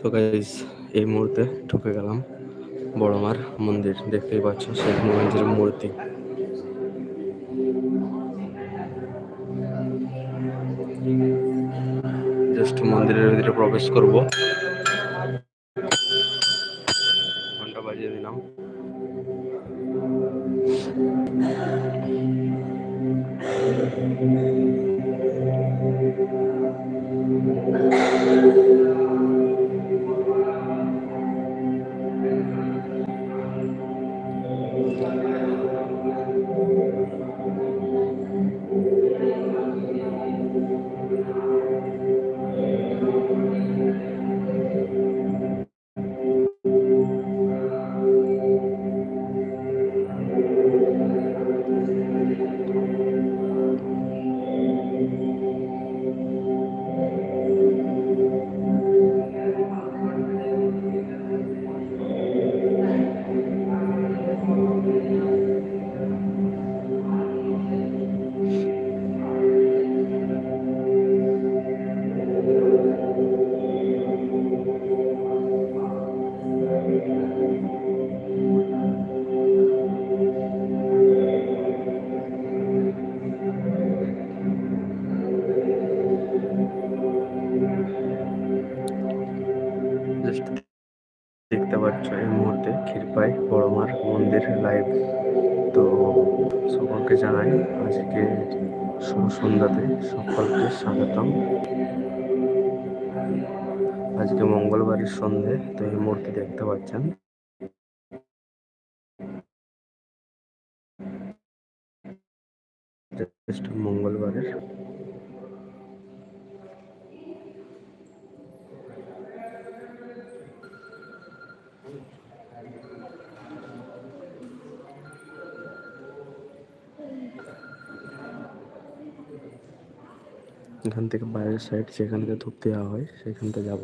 তো গাইস এই মুহূর্তে ঢুকে গেলাম। বড় মার মন্দির দেখতেই পাচ্ছ শেখ মুজিবের মূর্তি। জাস্ট মন্দিরের ভিতরে প্রবেশ করব। জাস্ট দেখতে পাচ্ছ এই মুহূর্তে ক্ষীরপাই বড়মার মন্দির লাইভ তো সকলকে জানাই আজকে শুভ সন্ধ্যাতে সকলকে স্বাগতম। আজকে মঙ্গলবারের সন্ধে, তো এই মূর্তি দেখতে পাচ্ছেন। মঙ্গলবারের এখান থেকে বাইরের সাইড যেখান থেকে ধূপ দেওয়া হয় সেখানটা যাব।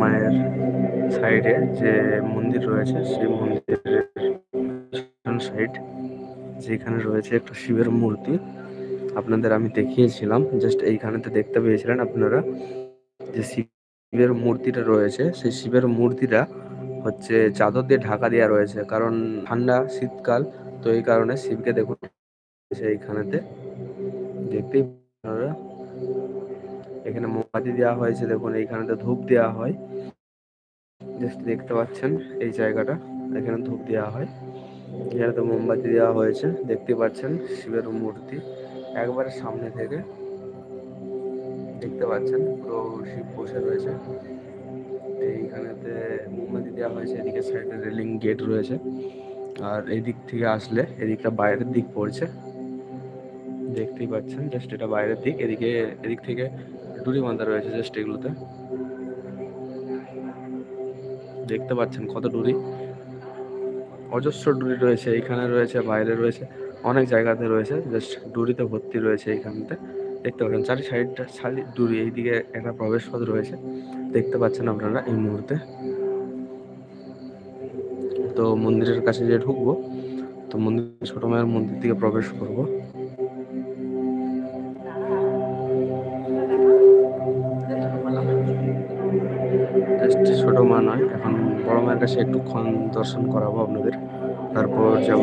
মায়ের সাইডে যে মন্দির রয়েছে, সেই মন্দিরের সাইড যেখানে রয়েছে একটা শিবের মূর্তি। আপনাদের আমি দেখিয়েছিলাম জাস্ট এইখানেতে দেখতে পেয়েছিলেন আপনারা যে শিবের মূর্তিটা রয়েছে। সেই শিবের মূর্তিটা হচ্ছে চাদর দিয়ে ঢাকা দেওয়া রয়েছে, কারণ ঠান্ডা শীতকাল, তো এই কারণে শিবকে দেখুন এইখানেতে দেখতেই এখানে মোমবাতি দেওয়া হয়েছে, দেখুন এইখানেতে ধূপ দেওয়া হয়। জাস্ট দেখতে পাচ্ছেন এই জায়গাটা, এখানে ধূপ দেওয়া হয়। এখানে তো মোমবাতি দেওয়া হয়েছে, দেখতে পাচ্ছেন শিবের মূর্তি। একবারে সামনে থেকে দেখতে পাচ্ছেন পুরো শিব বসে রয়েছে। এইখানেতে মোমবাতি দেওয়া হয়েছে, এদিকে সাইডে রেলিং গেট রয়েছে। আর এদিক থেকে আসলে এদিকটা বাইরের দিক পড়ছে। দেখতেই পাচ্ছেন, জাস্ট এটা বাইরের দিক, এদিকে, এদিক থেকে ডুরি বাঁধা রয়েছে জাস্ট এগুলোতে। দেখতে পাচ্ছেন কত ডুরি অজস্র ডুরি রয়েছে এখানে রয়েছে, বাইরে রয়েছে, অনেক জায়গাতে রয়েছে জাস্ট ডুরিতে ভর্তি রয়েছে এইখানতে। দেখতে পাচ্ছেন চারি সাইডটা খালি ডুরি এইদিকে একটা প্রবেশ পথ রয়েছে। দেখতে পাচ্ছেন আপনারা এই মুহূর্তে। তো মন্দিরের কাছে যে ঢুকবো, তো মন্দির ছোট মায়ের মন্দির দিকে প্রবেশ করব। কাছে একটুক্ষণ দর্শন করাবো আপনাদের। তারপর যাব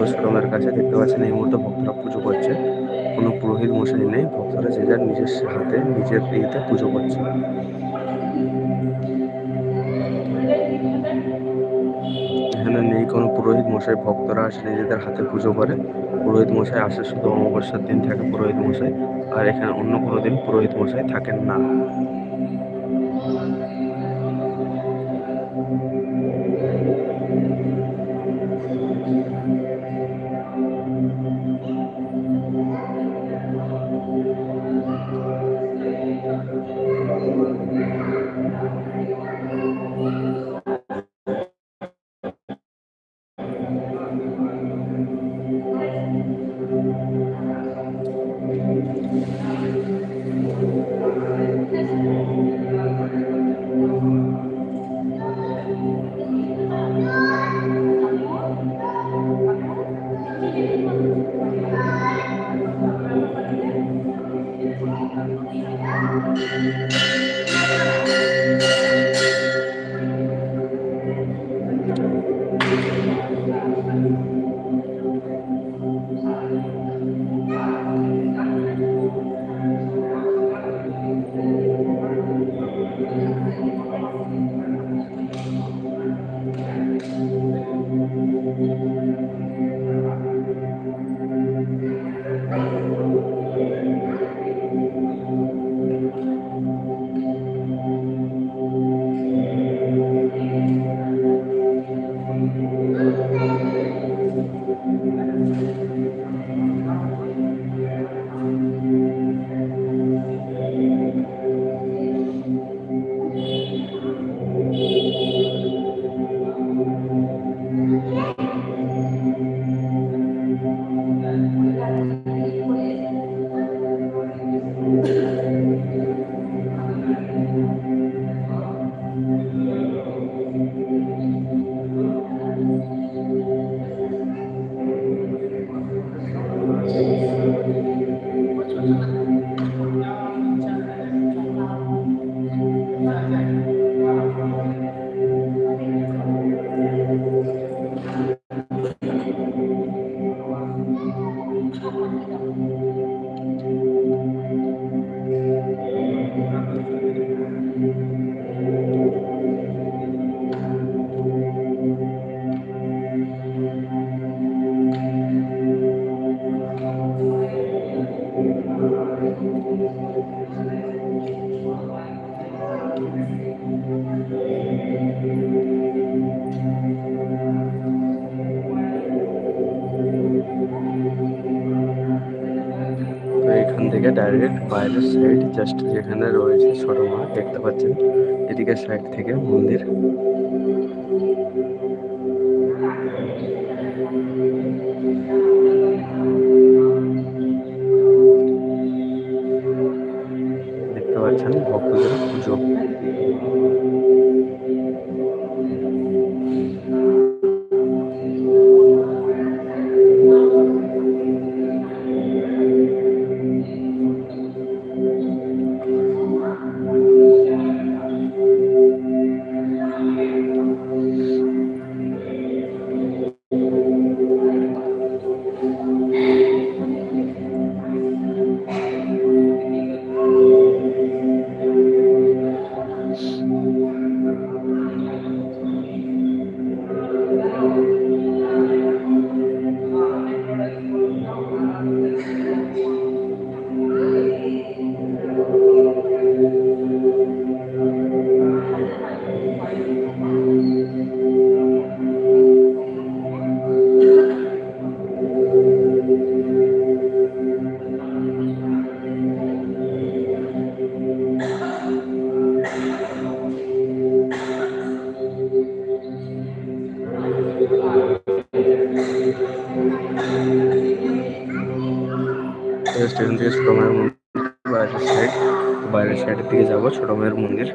কাছে দেখতে পাচ্ছেন এই মুহূর্তে ভক্তরা পুজো করছে। কোনো পুরোহিত মশাই নেই, ভক্তরা যে যার নিজের হাতে নিজের ইয়েতে পুজো করছে। এখানে নেই কোনো পুরোহিত মশাই, ভক্তরা আসে নিজেদের হাতে পুজো করে। পুরোহিত মশাই আসে শুধু অমাবস্যার দিন থাকে পুরোহিত মশাই। আর এখানে অন্য কোনো দিন পুরোহিত মশাই থাকেন না। বাইরের সাইড জাস্ট যেখানে রয়েছে ছোট মা দেখতে পাচ্ছেন। এদিকে সাইড থেকে মন্দির। দেখতে পাচ্ছেন ভক্তদের পুজো। থেকে ছোট মায়ের মন্দির, বাইরের সাইড বাইরের সাইডের দিকে যাব, ছোট মায়ের মন্দির।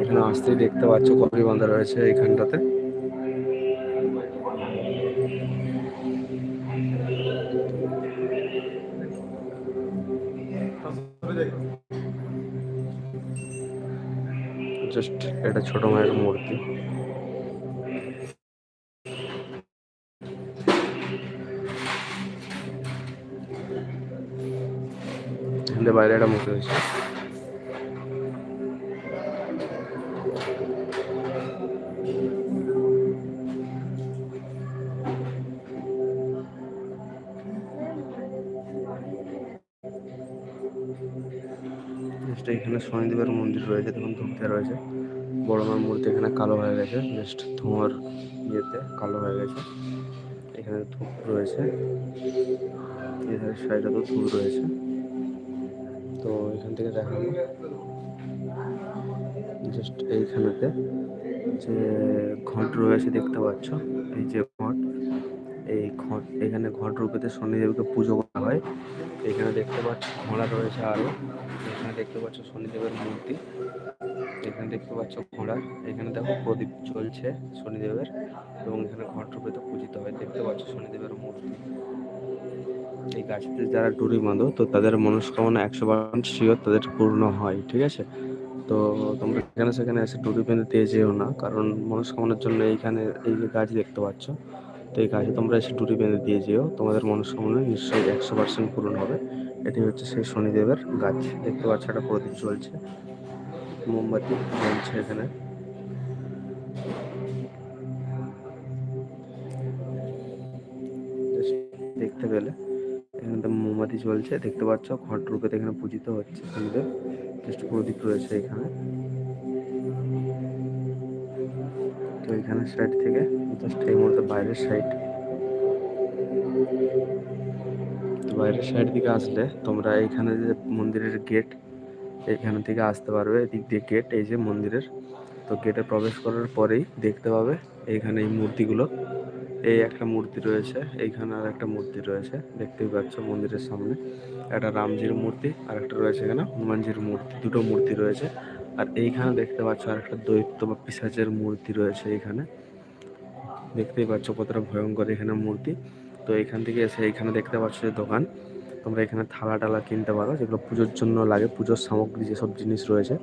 এখানে আসতেই দেখতে পাচ্ছ কবরি বাঁধা রয়েছে এইখানটাতে। জাস্ট এটা ছোট মায়ের মূর্তি। এখানে বাইরে একটা রয়েছে। জাস্ট এখানে শনিদেবের মন্দির রয়েছে, দেখুন ধূপতে রয়েছে। বড় মার মূর্তি এখানে কালো হয়ে গেছে জাস্ট ধোঁয়ার ইয়েতে কালো হয়ে গেছে। এখানে ধূপ রয়েছে এখানে সাইডে তো ধূপ রয়েছে। এখান থেকে দেখাবো জাস্ট এইখানেতে যে ঘট রয়েছে দেখতে পাচ্ছ, এই যে ঘট, এই ঘট, এখানে ঘট রূপেতে শনিদেবকে পুজো করা হয়। এখানে দেখতে পাচ্ছ ঘোড়া রয়েছে আরও এখানে দেখতে পাচ্ছ শনিদেবের মূর্তি। এখানে দেখতে পাচ্ছ ঘোড়া। এখানে দেখো প্রদীপ চলছে শনিদেবের এবং এখানে ঘট রূপেতে পূজিত হয়। দেখতে পাচ্ছ শনিদেবের মূর্তি। এই গাছতে যারা ডুরি বাঁধো, তো তাদের মনস্কামনা একশো পার্সেন্ট শিওর তাদের পূর্ণ হয়, ঠিক আছে? তো তোমরা এখানে সেখানে এসে ডুরি বেঁধে দিয়ে যেও না, কারণ মনস্কামনার জন্য এইখানে এই যে গাছ দেখতে পাচ্ছ, তো এই গাছে তোমরা এসে ডুরি বেঁধে দিয়ে যেও, তোমাদের মনস্কামনা নিশ্চয়ই একশো পার্সেন্ট পূরণ হবে। এটি হচ্ছে সেই শনিদেবের গাছ, দেখতে পাচ্ছ একটা প্রদীপ চলছে মোমবাতি জ্বলছে এখানে। দেখতে পেলে। তো মোমবাতি চলছে, দেখতে পাচ্ছ ঘট রূপে এখানে পূজিত হচ্ছে শনিদেব জাস্ট প্রদীপ রয়েছে এখানে। তো এখানে সাইড থেকে জাস্ট এই মুহূর্তে বাইরের সাইড বাইরের সাইড দিকে আসলে তোমরা এইখানে যে মন্দিরের গেট এইখান থেকে আসতে পারবে, এদিক দিয়ে গেট এই যে মন্দিরের। তো গেটে প্রবেশ করার পরেই দেখতে পাবে এইখানে এই মূর্তিগুলো। এই একটা মূর্তি রয়েছে, এইখানে আর একটা মূর্তি রয়েছে, দেখতেই পাচ্ছ মন্দিরের সামনে। একটা রামজির মূর্তি, আর একটা রয়েছে এখানে হনুমানজির মূর্তি, দুটো মূর্তি রয়েছে। আর এইখানে দেখতে পাচ্ছ আর একটা দৈত্য বা পিসাচের মূর্তি রয়েছে এইখানে দেখতেই পাচ্ছ কতটা ভয়ঙ্কর এখানে মূর্তি। তো এখান থেকে এসে এইখানে দেখতে পাচ্ছ যে দোকান। তোমরা এখানে থালা টালা কিনতে পারো, যেগুলো পুজোর জন্য লাগে, পুজোর সামগ্রী যেসব জিনিস রয়েছে,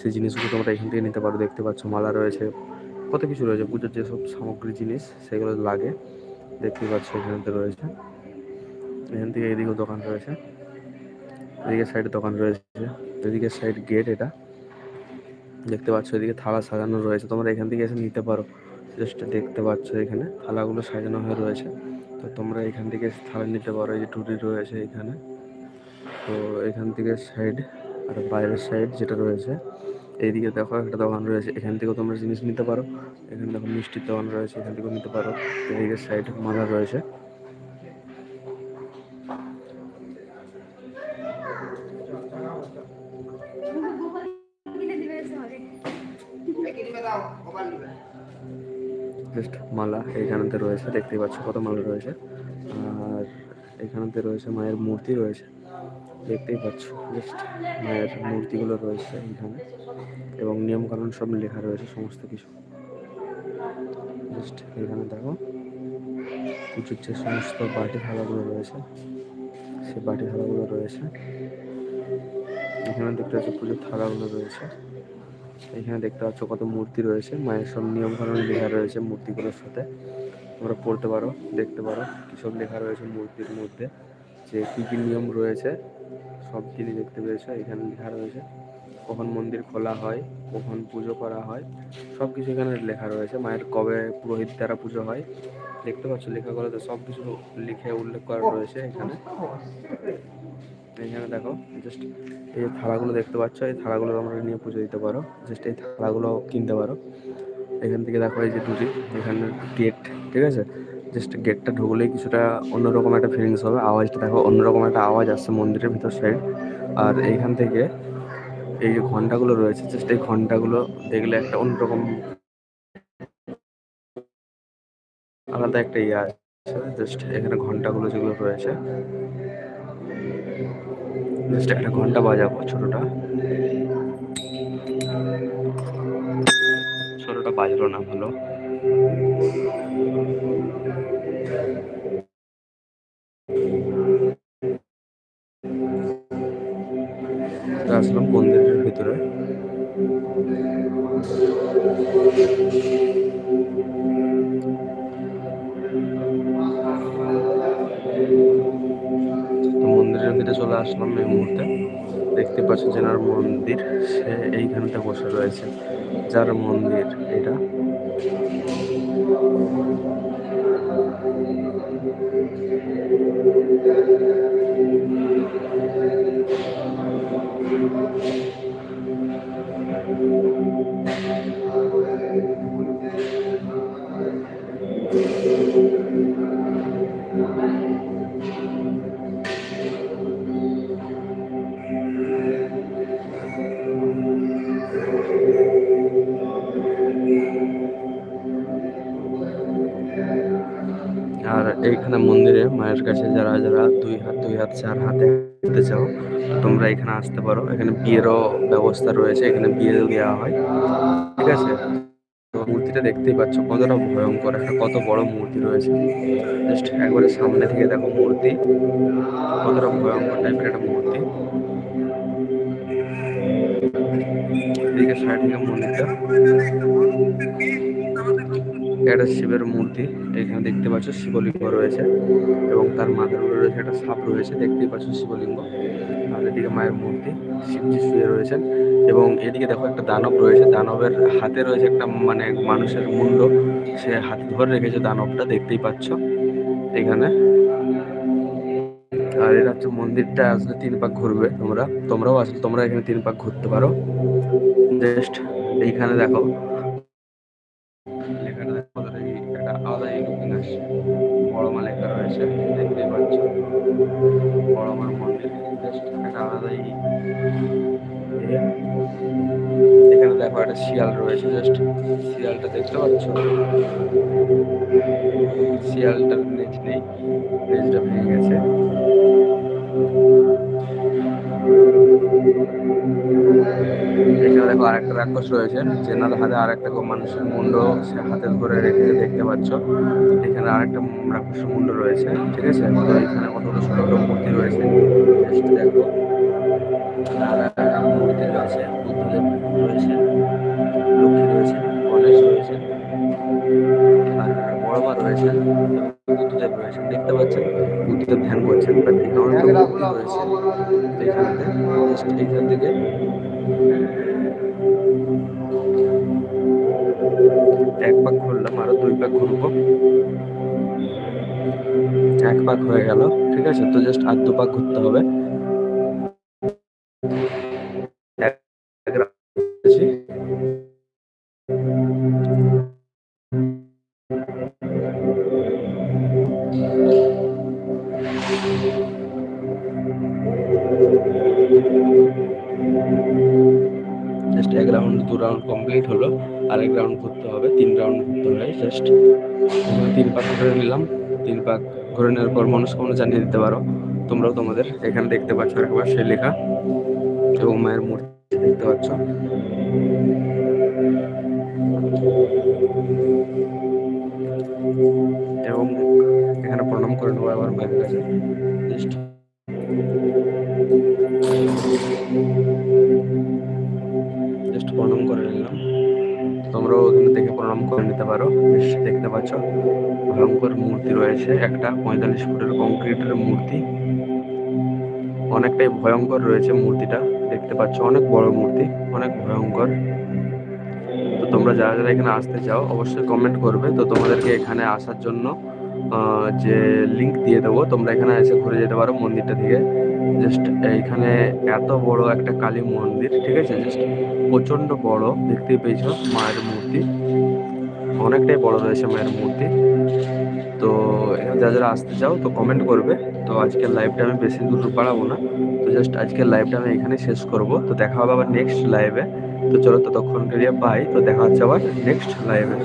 সেই জিনিসগুলো তোমরা এখান থেকে নিতে পারো। দেখতে পাচ্ছ মালা রয়েছে কত কিছু রয়েছে, পুজোর যেসব সামগ্রী, জিনিস, সেগুলো লাগে। দেখতেই পাচ্ছ এখানেতে রয়েছে। এখান থেকে এদিকেও দোকান রয়েছে। এদিকে সাইডে দোকান রয়েছে। এদিকে সাইড গেট এটা। দেখতে পাচ্ছ এদিকে থালা সাজানো রয়েছে। তোমরা এখান থেকে এসে নিতে পারো। জাস্ট দেখতে পাচ্ছ এখানে। থালাগুলো সাজানো হয়ে রয়েছে। তো তোমরা এখান থেকে থালা নিতে পারো। এই যে টুটি রয়েছে এখানে। তো এখান থেকে সাইড আর বাইরের সাইড যেটা রয়েছে এইদিকে দেখো একটা দোকান রয়েছে, এখান থেকেও তোমরা জিনিস নিতে পারো। এখানে দেখো মিষ্টির দোকান রয়েছে, এখান থেকেও নিতে পারো। এদিকে সাইড মালা রয়েছে। মালা এইখানেতে রয়েছে, দেখতেই পাচ্ছ কত মালা রয়েছে। আর এখানেতে রয়েছে মায়ের মূর্তি রয়েছে। দেখতেই পাচ্ছ, জাস্ট মায়ের মূর্তিগুলো রয়েছে এখানে এবং নিয়মকানুন সব লেখা রয়েছে সমস্ত কিছু। জাস্ট এখানে দেখো, পুজোর যে সমস্ত বাটি থালাগুলো রয়েছে সে বাটি থালাগুলো রয়েছে। এখানে দেখতে পাচ্ছ পুজোর থালাগুলো রয়েছে। এখানে দেখতে পাচ্ছ কত মূর্তি রয়েছে, মায়ের সব নিয়ম কানুন লেখা রয়েছে মূর্তিগুলোর সাথে। তোমরা পড়তে পারো, দেখতে পারো কী সব লেখা রয়েছে মূর্তির মধ্যে। যে কী কী নিয়ম রয়েছে, সব জিনিস দেখতে পেয়েছ, এখানে লেখা রয়েছে। কখন মন্দির খোলা হয়, কখন পুজো করা হয়, সব কিছু এখানে লেখা রয়েছে। মায়ের কবে পুরোহিত দ্বারা পুজো হয়, দেখতে পাচ্ছ লেখাগুলোতে সব কিছু লিখে উল্লেখ করা রয়েছে এখানে। এখানে দেখো জাস্ট এই যে থালাগুলো দেখতে পাচ্ছ, এই থালাগুলো তোমরা নিয়ে পুজো দিতে পারো। জাস্ট এই থালাগুলো কিনতে পারো। এখান থেকে দেখো এই যে দুটি, এখানে গেট ঠিক আছে? জাস্ট গেটটা ঢুকলেই কিছুটা অন্যরকম একটা ফিলিংস হবে। আওয়াজটা দেখো, অন্যরকম একটা আওয়াজ আসছে মন্দিরের ভিতর সাইড আর এইখান থেকে এই যে ঘন্টাগুলো রয়েছে জাস্ট এই ঘন্টাগুলো দেখলে একটা অন্যরকম আলাদা একটা ইয়ে আছে। জাস্ট এখানে ঘন্টাগুলো যেগুলো রয়েছে। জাস্ট একটা ঘণ্টা বাজাবো ছোটটা। ছোটটা বাজলো না ভালো। আসলাম এই মুহূর্তে। দেখতে পাচ্ছি যেনার মন্দির, সে এইখানটা বসে রয়েছে। যার মন্দির এটা। আর মন্দিরে মায়ের কাছে যারা যারা দুই হাত দুই হাত, চার হাতে হাঁটতে চাও, তোমরা এখানে আসতে পারো। এখানে বিয়েরও ব্যবস্থা রয়েছে, এখানে বিয়ে দেওয়া হয়। ঠিক আছে? তো মূর্তিটা দেখতেই পাচ্ছ, কতটা ভয়ঙ্কর, একটা কত বড় মূর্তি রয়েছে। জাস্ট একবারে সামনে থেকে দেখো মূর্তি, কতটা ভয়ঙ্কর টাইপের একটা মূর্তি। এদিকে সাইড থেকে মন্দিরটা। একটা শিবের মূর্তি। এখানে দেখতে পাচ্ছ শিবলিঙ্গ রয়েছে এবং তার মাথার উপরে রয়েছে একটা সাপ রয়েছে দেখতেই পাচ্ছ শিবলিঙ্গ। আর এদিকে মায়ের মূর্তি, শিবজি শুয়ে রয়েছেন এবং এদিকে দেখো একটা দানব রয়েছে। দানবের হাতে রয়েছে একটা মানে মানুষের মুন্ড। সে হাতে ধরে রেখেছে দানবটা, দেখতেই পাচ্ছ এখানে। আর এটা হচ্ছে মন্দিরটা আসলে তিন পাক ঘুরবে তোমরা। তোমরাও আসলে তোমরা এখানে তিন পাক ঘুরতে পারো। জাস্ট এইখানে দেখো রয়েছে জাস্ট শিয়ালটা দেখতে পাচ্ছ। শিয়ালটার নেজ নেই নেজটা ভেঙে গেছে। এখানে দেখো আরেকটা রাক্ষস রয়েছে যেনার হাতে আরেকটা মানুষের মুন্ড সে হাতে ধরে রেখে দেখতে পাচ্ছ। এখানে আরেকটা রাক্ষসের মুন্ড রয়েছে, ঠিক আছে? এখানে কতগুলো ছোট ছোট মূর্তি রয়েছে দেখো। মূর্তি রয়েছে বুদ্ধিতে বুদ্ধদেব ধ্যান করছেন এখানে অনেকগুলো মূর্তি রয়েছে তো এইখান থেকে। এক পাক খুললাম, আরও দুই পাক ঘুরবো এক পাক হয়ে গেল, ঠিক আছে? তো জাস্ট আর দু পাক ঘুরতে হবে। নেওয়ার পর মনস্কামনা জানিয়ে দিতে পারো। তোমরাও তোমাদের এখানে দেখতে পাচ্ছ একবার সে লেখা। এবং মায়ের মূর্তি দেখতে পাচ্ছ। এবং এখানে প্রণাম করে নেব আবার মায়ের কাছে। জাস্ট প্রণাম করে নিলাম। তোমরাও ওখানে থেকে প্রণাম করে নিতে পারো। দেখতে পাচ্ছ। ভয়ঙ্কর মূর্তি রয়েছে, একটা পঁয়তাল্লিশ ফুটের কংক্রিটের মূর্তি। অনেকটাই ভয়ঙ্কর রয়েছে মূর্তিটা, দেখতে পাচ্ছ, অনেক বড় মূর্তি, অনেক ভয়ঙ্কর। তো তোমরা যারা যারা এখানে আসতে চাও, অবশ্যই কমেন্ট করবে। তো তোমাদেরকে এখানে আসার জন্য যে লিংক দিয়ে দেবো, তোমরা এখানে এসে ঘুরে যেতে পারো মন্দিরটা থেকে। জাস্ট এইখানে এত বড় একটা কালী মন্দির, ঠিক আছে? জাস্ট প্রচণ্ড বড় দেখতে পেয়েছ, মায়ের মূর্তি। অনেকটাই বড় রয়েছে মায়ের মূর্তি। তো যারা যারা আসতে চাও তো কমেন্ট করবে। তো আজকের লাইভটা আমি বেশি দূর বাড়াবো না। তো জাস্ট আজকের লাইভটা আমি এখানে শেষ করব। তো দেখা হবে আবার নেক্সট লাইভে তো চলো ততক্ষণ বাই তো দেখা হচ্ছে আবার নেক্সট লাইভে